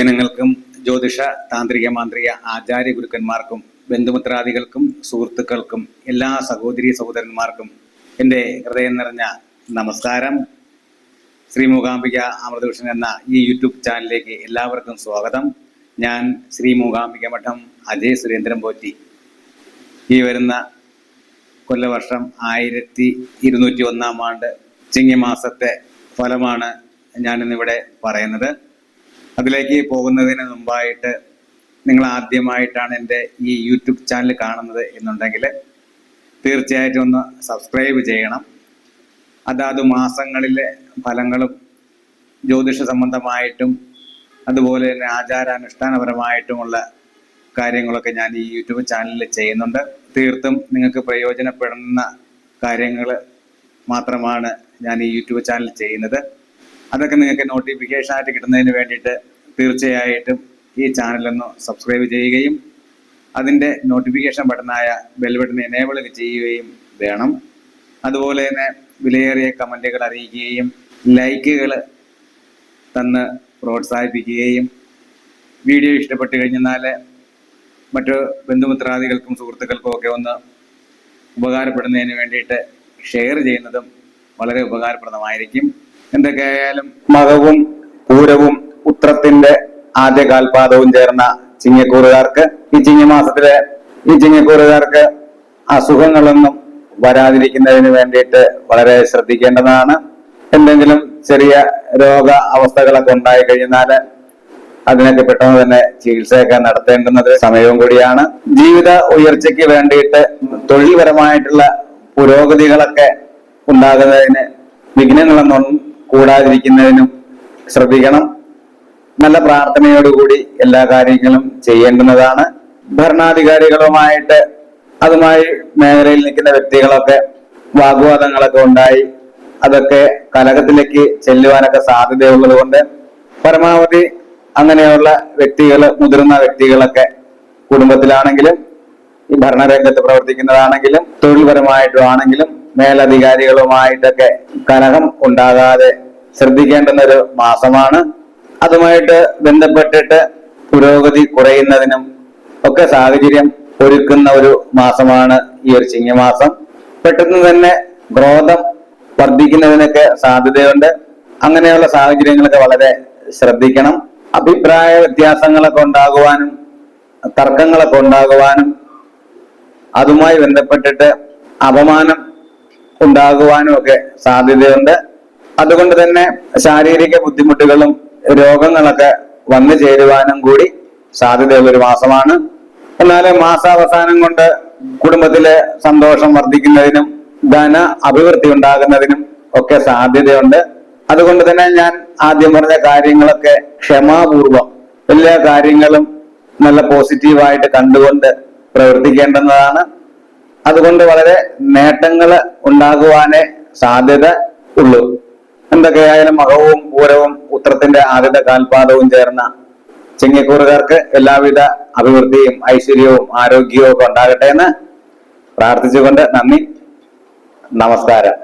പൊതുജനങ്ങൾക്കും ജ്യോതിഷ താന്ത്രിക മാന്ത്രിക ആചാര്യ ഗുരുക്കന്മാർക്കും ബന്ധുമിത്രാദികൾക്കും സുഹൃത്തുക്കൾക്കും എല്ലാ സഹോദരി സഹോദരന്മാർക്കും എന്റെ ഹൃദയം നിറഞ്ഞ നമസ്കാരം. ശ്രീ മൂകാംബിക അമൃതകൃഷ്ണൻ എന്ന ഈ യൂട്യൂബ് ചാനലിലേക്ക് എല്ലാവർക്കും സ്വാഗതം. ഞാൻ ശ്രീ മൂകാംബിക മഠം അജയ് സുരേന്ദ്രൻ പോറ്റി. ഈ വരുന്ന കൊല്ലവർഷം ആയിരത്തി ഇരുന്നൂറ്റി ഒന്നാം ആണ്ട് ചിങ്ങമാസത്തെ ഫലമാണ് ഞാനിന്നിവിടെ പറയുന്നത്. അതിലേക്ക് പോകുന്നതിന് മുമ്പായിട്ട് നിങ്ങൾ ആദ്യമായിട്ടാണ് എന്റെ ഈ യൂട്യൂബ് ചാനൽ കാണുന്നത് എന്നുണ്ടെങ്കിൽ തീർച്ചയായിട്ടും ഒന്ന് സബ്സ്ക്രൈബ് ചെയ്യണം. അതാത് മാസങ്ങളിലെ ഫലങ്ങളും ജ്യോതിഷ സംബന്ധമായിട്ടും അതുപോലെ തന്നെ ആചാരാനുഷ്ഠാനപരമായിട്ടുമുള്ള കാര്യങ്ങളൊക്കെ ഞാൻ ഈ യൂട്യൂബ് ചാനലിൽ ചെയ്യുന്നുണ്ട്. തീർത്തും നിങ്ങൾക്ക് പ്രയോജനപ്പെടുന്ന കാര്യങ്ങൾ മാത്രമാണ് ഞാൻ ഈ യൂട്യൂബ് ചാനൽ ചെയ്യുന്നത്. അതൊക്കെ നിങ്ങൾക്ക് നോട്ടിഫിക്കേഷനായിട്ട് കിട്ടുന്നതിന് വേണ്ടിയിട്ട് തീർച്ചയായിട്ടും ഈ ചാനലൊന്ന് സബ്സ്ക്രൈബ് ചെയ്യുകയും അതിന്റെ നോട്ടിഫിക്കേഷൻ ബട്ടണായ ബെൽ ബട്ടൺ എനേബിൾ ചെയ്യുകയും വേണം. അതുപോലെ തന്നെ വിലയേറിയ കമന്റുകൾ അറിയിക്കുകയും ലൈക്കുകൾ തന്ന് പ്രോത്സാഹിപ്പിക്കുകയും വീഡിയോ ഇഷ്ടപ്പെട്ട് കഴിഞ്ഞാൽ മറ്റു ബന്ധുമിത്രാദികൾക്കും സുഹൃത്തുക്കൾക്കും ഒക്കെ ഒന്ന് ഉപകാരപ്പെടുന്നതിന് വേണ്ടിയിട്ട് ഷെയർ ചെയ്യുന്നതും വളരെ ഉപകാരപ്രദമായിരിക്കും. എന്തൊക്കെയായാലും മകവും പൂരവും ഉത്രത്തിന്റെ ആദ്യ കാൽപാദവും ചേർന്ന ചിങ്ങക്കൂറുകാർക്ക് ഈ ചിങ്ങമാസത്തിലെ ഈ ചിങ്ങക്കൂറുകാർക്ക് അസുഖങ്ങളൊന്നും വരാതിരിക്കുന്നതിന് വേണ്ടിയിട്ട് വളരെ ശ്രദ്ധിക്കേണ്ടതാണ്. എന്തെങ്കിലും ചെറിയ രോഗ അവസ്ഥകളൊക്കെ ഉണ്ടായി കഴിഞ്ഞാൽ അതിനൊക്കെ പെട്ടെന്ന് തന്നെ ചികിത്സയൊക്കെ നടത്തേണ്ടുന്നത് സമയവും കൂടിയാണ്. ജീവിത ഉയർച്ചയ്ക്ക് വേണ്ടിയിട്ട് തൊഴിൽപരമായിട്ടുള്ള പുരോഗതികളൊക്കെ ഉണ്ടാകുന്നതിന് വിഘ്നങ്ങളൊന്നും കൂടാതിരിക്കുന്നതിനും ശ്രദ്ധിക്കണം. നല്ല പ്രാർത്ഥനയോടുകൂടി എല്ലാ കാര്യങ്ങളും ചെയ്യേണ്ടുന്നതാണ്. ഭരണാധികാരികളുമായിട്ട് അതുമായി മേഖലയിൽ നിൽക്കുന്ന വ്യക്തികളൊക്കെ വാഗ്വാദങ്ങളൊക്കെ ഉണ്ടായി. അതൊക്കെ കലകത്തിലേക്ക് ചെല്ലുവാനൊക്കെ സാധ്യതയുള്ളത് കൊണ്ട് പരമാവധി അങ്ങനെയുള്ള വ്യക്തികൾ മുതിർന്ന വ്യക്തികളൊക്കെ കുടുംബത്തിലാണെങ്കിലും ഈ ഭരണരംഗത്ത് പ്രവർത്തിക്കുന്നതാണെങ്കിലും തൊഴിൽപരമായിട്ടും ആണെങ്കിലും മേലധികാരികളുമായിട്ടൊക്കെ കലഹം ഉണ്ടാകാതെ ശ്രദ്ധിക്കേണ്ടുന്ന ഒരു മാസമാണ്. അതുമായിട്ട് ബന്ധപ്പെട്ടിട്ട് പുരോഗതി കുറയുന്നതിനും ഒക്കെ സാഹചര്യം ഒരുക്കുന്ന ഒരു മാസമാണ് ഈ ഒരു ചിങ്ങമാസം. പെട്ടെന്ന് തന്നെ ക്രോധം വർദ്ധിക്കുന്നതിനൊക്കെ സാധ്യതയുണ്ട്. അങ്ങനെയുള്ള സാഹചര്യങ്ങളൊക്കെ വളരെ ശ്രദ്ധിക്കണം. അഭിപ്രായ വ്യത്യാസങ്ങളൊക്കെ ഉണ്ടാകുവാനും തർക്കങ്ങളൊക്കെ ഉണ്ടാകുവാനും അതുമായി ബന്ധപ്പെട്ടിട്ട് അപമാനം ഉണ്ടാകുവാനും ഒക്കെ സാധ്യതയുണ്ട്. അതുകൊണ്ട് തന്നെ ശാരീരിക ബുദ്ധിമുട്ടുകളും രോഗങ്ങളൊക്കെ വന്നു ചേരുവാനും കൂടി സാധ്യതയുള്ള ഒരു മാസമാണ്. എന്നാൽ മാസാവസാനം കൊണ്ട് കുടുംബത്തിലെ സന്തോഷം വർദ്ധിക്കുന്നതിനും ധന അഭിവൃദ്ധി ഉണ്ടാകുന്നതിനും ഒക്കെ സാധ്യതയുണ്ട്. അതുകൊണ്ട് തന്നെ ഞാൻ ആദ്യം പറഞ്ഞ കാര്യങ്ങളൊക്കെ ക്ഷമാപൂർവം എല്ലാ കാര്യങ്ങളും നല്ല പോസിറ്റീവായിട്ട് കണ്ടുകൊണ്ട് പ്രവർത്തിക്കേണ്ടുന്നതാണ്. അതുകൊണ്ട് വളരെ നേട്ടങ്ങൾ ഉണ്ടാകുവാനേ സാധ്യത ഉള്ളൂ. എന്തൊക്കെയായാലും മകവും പൂരവും ഉത്രത്തിന്റെ ആദ്യത്തെ കാൽപാദവും ചേർന്ന ചെങ്ങിക്കൂറുകാർക്ക് എല്ലാവിധ അഭിവൃദ്ധിയും ഐശ്വര്യവും ആരോഗ്യവും ഒക്കെ ഉണ്ടാകട്ടെ എന്ന് പ്രാർത്ഥിച്ചുകൊണ്ട് നന്ദി. നമസ്കാരം.